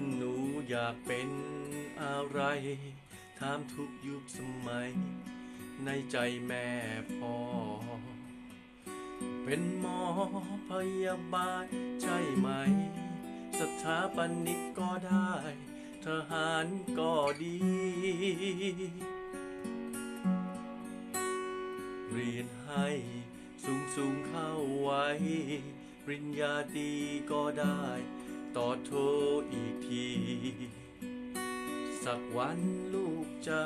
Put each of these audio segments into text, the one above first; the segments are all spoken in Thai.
นหนูอยากเป็นอะไรถามทุกยุคสมัย ในใจแม่พ่อ เป็นหมอพยาบาลใช่ไหม สถาปนิกก็ได้ ทหารก็ดี เรียนให้สูงสูงเข้าไว้ ปริญญาตรีก็ได้ ต่อโทรอีกที สักวันลูกจะ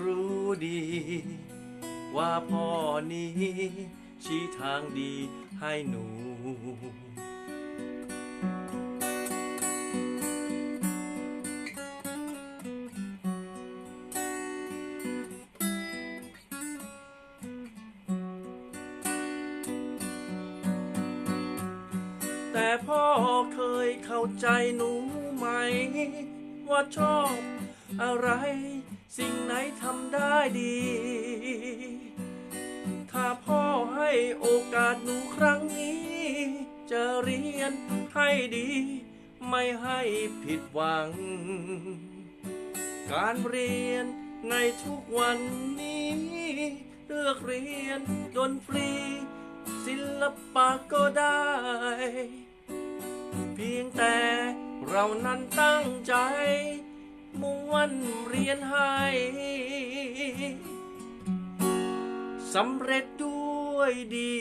รู้ดี ว่าพ่อนี้ชี้ทางดีให้หนู แต่พ่อเคยเข้าใจหนูไหม ว่าชอบอะไร สิ่งไหนทำได้ดี ถ้าพ่อให้โอกาสหนูครั้งนี้ จะเรียนให้ดี ไม่ให้ผิดหวัง การเรียนในทุกวันนี้ เลือกเรียนดนตรีศิลปะก็ได้ เรานั้นตั้งใจ มุ่งวันเรียนให้สำเร็จด้วยดี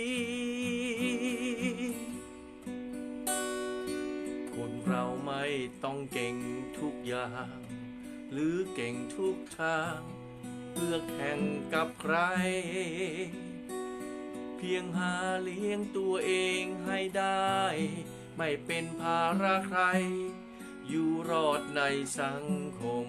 คนเราไม่ต้องเก่งทุกอย่าง หรือเก่งทุกทางเพื่อแข่งกับใคร เพียงหาเลี้ยงตัวเองให้ได้ ไม่เป็นภาระใคร อยู่รอดในสังคม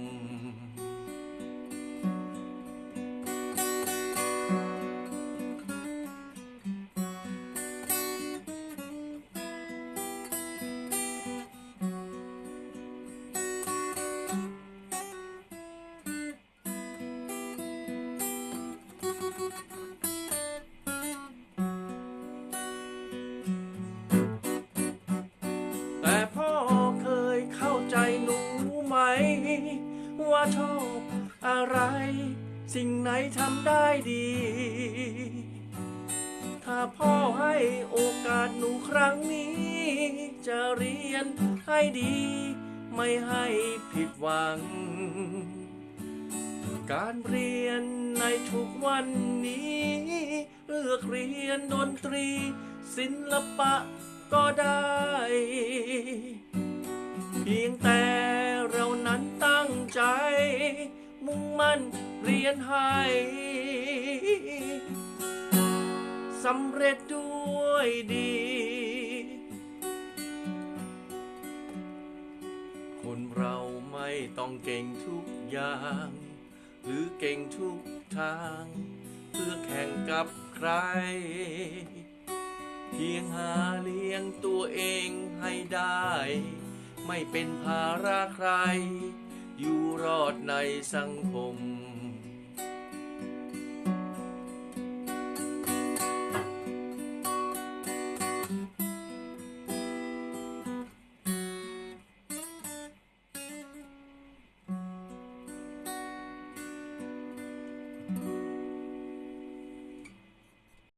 ชอบอะไร สิ่งไหนทำได้ดี ถ้าพ่อให้โอกาสหนูครั้งนี้ จะเรียนให้ดี ไม่ให้ผิดหวัง การเรียนในทุกวันนี้ เลือกเรียนดนตรี ศิลปะก็ได้ เพียงแต่ มุ่งมั่นเรียนให้สำเร็จด้วยดี คนเราไม่ต้องเก่งทุกอย่าง หรือเก่งทุกทาง เพื่อแข่งกับใคร เพียงหาเลี้ยงตัวเองให้ได้ ไม่เป็นภาระใคร อยู่รอดในสังคม